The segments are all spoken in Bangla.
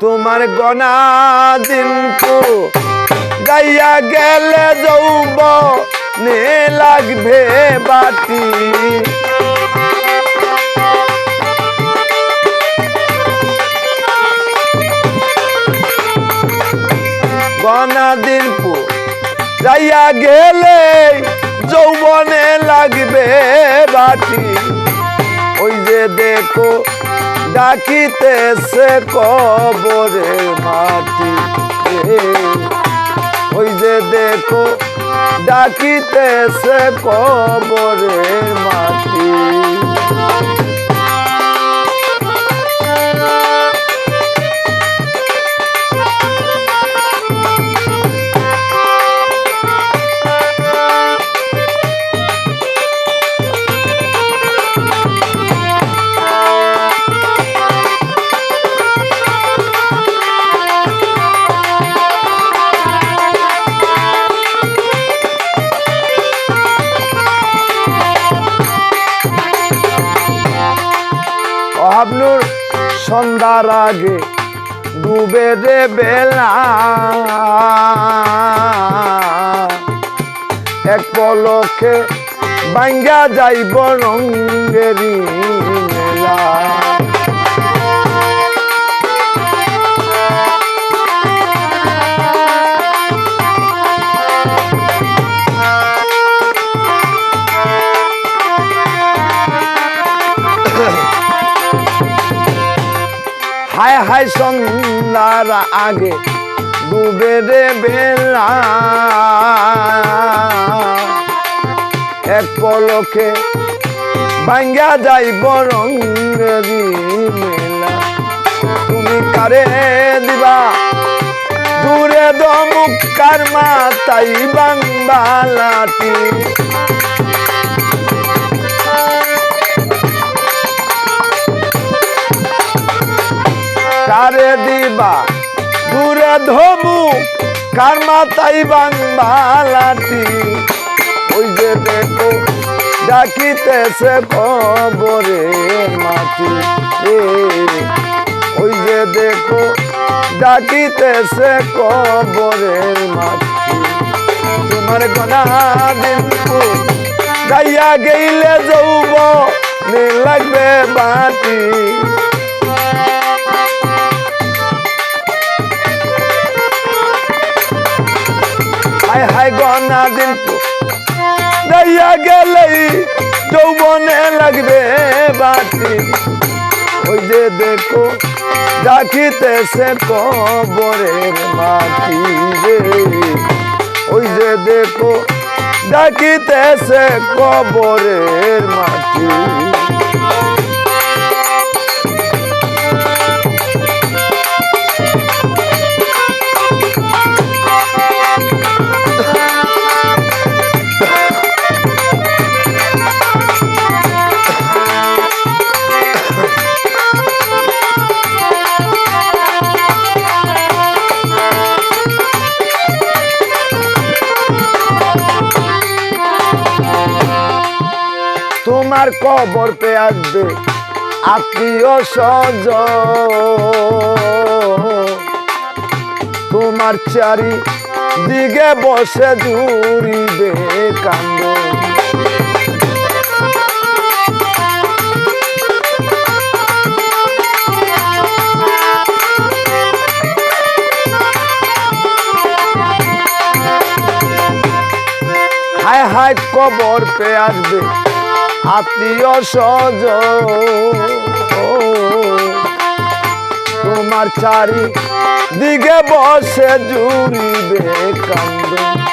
তোমার গনা দিন কো গাইয়া গেলে যৌব নে লাগবে বাটি গনা দিন পো যাইয়া গেলে যৌবনে লাগবে বাটি ওই যে দেখো ডাকিতেছে কবরে মাটি। ওই যে দেখো ডাকিতেছে কবরে মাটি অহাবনুর সন্ধ্যার আগে ডুবে রে বেলা। এক পলকে বাঙ্গা যাইব রঙ্গেরি মেলা। হায় সন্ধ্যার আগে ডুবে রে বেলা। এক পলকে ভাঙ্গা যাইব রঙ্গেরি মেলা। তুমি কারে দিবা? দূরে দমুক কার মাতাই বাংলাটি কারে দিবা দূরে ধমু, কার মাতাই বাংলাটি? ওই যে দেখো, ডাকিতেছে কবরের মাটি ওই যে দেখো, ডাকিতেছে কবরের মাটি। তোমার গনা দিন গাইয়া গেইলে যৌব লাগবে বাটি হায় হায় গনা দিন। দাইয়া গেলেই যৌবনে লাগবে বাটি ওই যে দেখো ডাকিতেছে কবরের মাটি রে। ওই যে দেখো ডাকিতেছে কবরের মাটি তোমার কবর পে আসবে। আত্মীয় সজ তোমার চারি দিকে বসে জুড়িবে কান্দ। হায় হায় কবর পে আসবে। আত্মীয় সজ তোমার চারি দিকে বসে জুড়িবে কান্দ।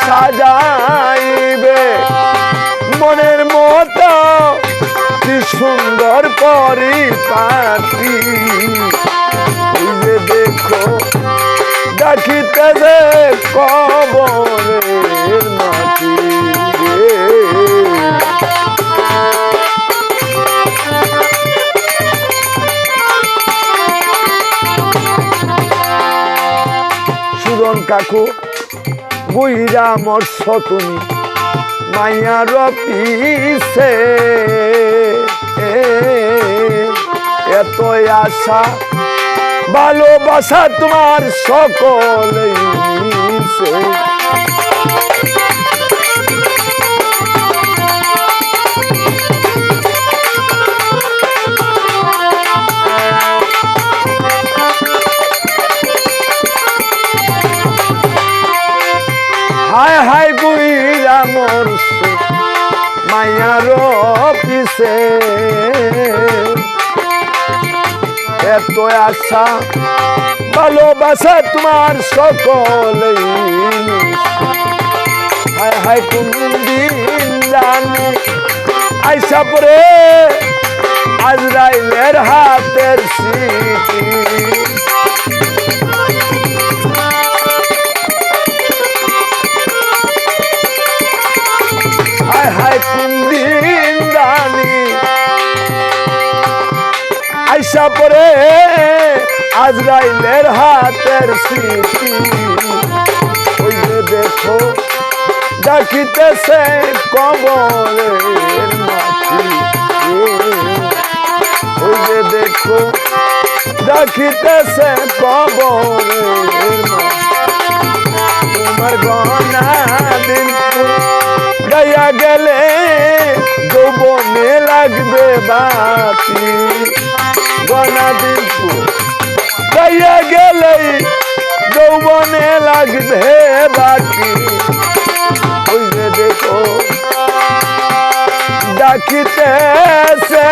সাজাইবে। মনের মতো কি সুন্দর পরিপাটি। দেখো ডাকিতে যে কবরের মাটি সুরন কাকু বুইরা মর্ষ তুমি মাইয়ার পিছে। এত আশা ভালোবাসা তোমার সকল পিছে এত আশা ভালোবাসা তোমার সকল হায় হায় কোন আইসা পরে আজরাইলের হাতের সিটি আইসা পরে আজরাইলের হাতের স্মৃতি। ওই যে দেখো, ডাকিতেছে কবরের মাটি। ওই যে দেখো, ডাকিতেছে কবরের তোমার গনা দিন গাইয়া গেলে যৌবনে লাগবে বাতি। গনা দিন গাইয়া গেলে যৌবনে লাগবে বাকি। বুঝে দেখো ডাকিতেছে